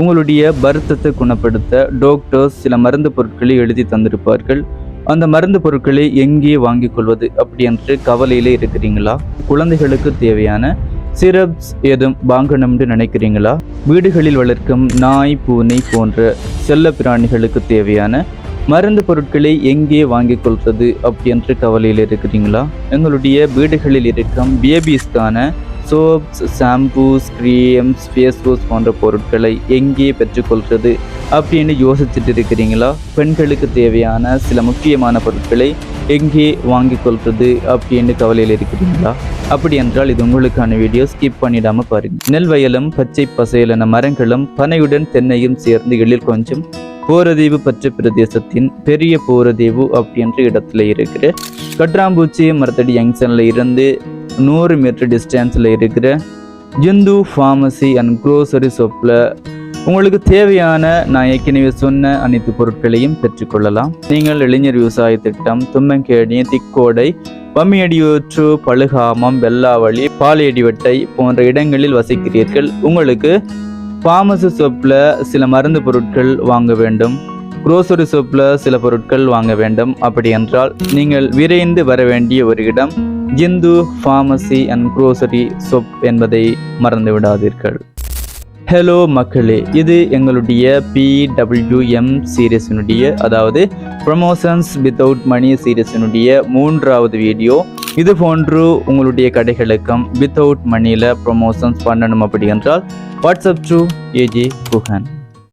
உங்களுடைய வருத்தத்தை குணப்படுத்த டாக்டர்ஸ் சில மருந்து பொருட்களை எழுதி தந்திருப்பார்கள். அந்த மருந்து பொருட்களை எங்கே வாங்கிக் கொள்வது அப்படி என்று கவலையிலே இருக்கிறீங்களா? குழந்தைகளுக்கு தேவையான சிரப்ஸ் எதுவும் வாங்கணும்னு நினைக்கிறீங்களா? வீடுகளில் வளர்க்கும் நாய் பூனை போன்ற செல்ல பிராணிகளுக்கு தேவையான மருந்து பொருட்களை எங்கே வாங்கிக் கொள்வது அப்படி என்று கவலையில் இருக்கிறீங்களா? எங்களுடைய வீடுகளில் இருக்கும் பேபிஸ்க்கான soaps shampoos creams face wash போன்ற பொருட்களை எங்கே பெற்றுக்கொள்வது அப்படின்னு யோசிச்சுட்டு இருக்கிறீங்களா? பெண்களுக்கு தேவையான சில முக்கியமான பொருட்களை எங்கே வாங்கிக் கொள்வது அப்படின்னு கவலையில் இருக்கிறீங்களா? அப்படி என்றால் இது உங்களுக்கான வீடியோ. ஸ்கிப் பண்ணிடாம பாருங்க. நெல் வயலும் பச்சை பசையலான மரங்களும் பனையுடன் தென்னையும் சேர்ந்து எழில் கொஞ்சம் போரதீவு பச்சை பிரதேசத்தின் பெரிய போரதீவு அப்படின்ற இடத்துல இருக்கிற கட்ராம்பூச்சி மரத்தடி யங்ஸனில் இருந்து நூறு மீட்டர் டிஸ்டன்ஸில் இருக்கிற ஜிந்து ஃபார்மசி அண்ட் க்ரோசரி ஷாப்பில் உங்களுக்கு தேவையான நான் ஏற்கனவே சொன்ன அனைத்து பொருட்களையும் பெற்றுக்கொள்ளலாம். நீங்கள் இளைஞர் விவசாய திட்டம் தும்மங்கேணி திக்கோடை பம்மியடியூற்று பழுகாமம் வெள்ளாவளி பாலியடிவட்டை போன்ற இடங்களில் வசிக்கிறீர்கள். உங்களுக்கு ஃபார்மசி ஷாப்பில் சில மருந்து பொருட்கள் வாங்க வேண்டும். குரோசரி ஷாப்பில் சில பொருட்கள் வாங்க வேண்டும். அப்படி என்றால் நீங்கள் விரைந்து வர வேண்டிய ஒரு இடம். Indhu pharmacy and grocery shop என்பதை மறந்து விடாதீர்கள் ஹலோ மக்களே இது எங்களுடைய பிடபிள்யூஎம் சீரீஸினுடைய அதாவது ப்ரமோஷன்ஸ் வித்தவுட் மணி சீரீஸினுடைய மூன்றாவது வீடியோ. இது போன்று உங்களுடைய கடைகளுக்கும் வித்தவுட் மணியில் ப்ரொமோஷன்ஸ் பண்ணணும் அப்படி என்றால் வாட்ஸ்அப் டு ஏஜி குஹன்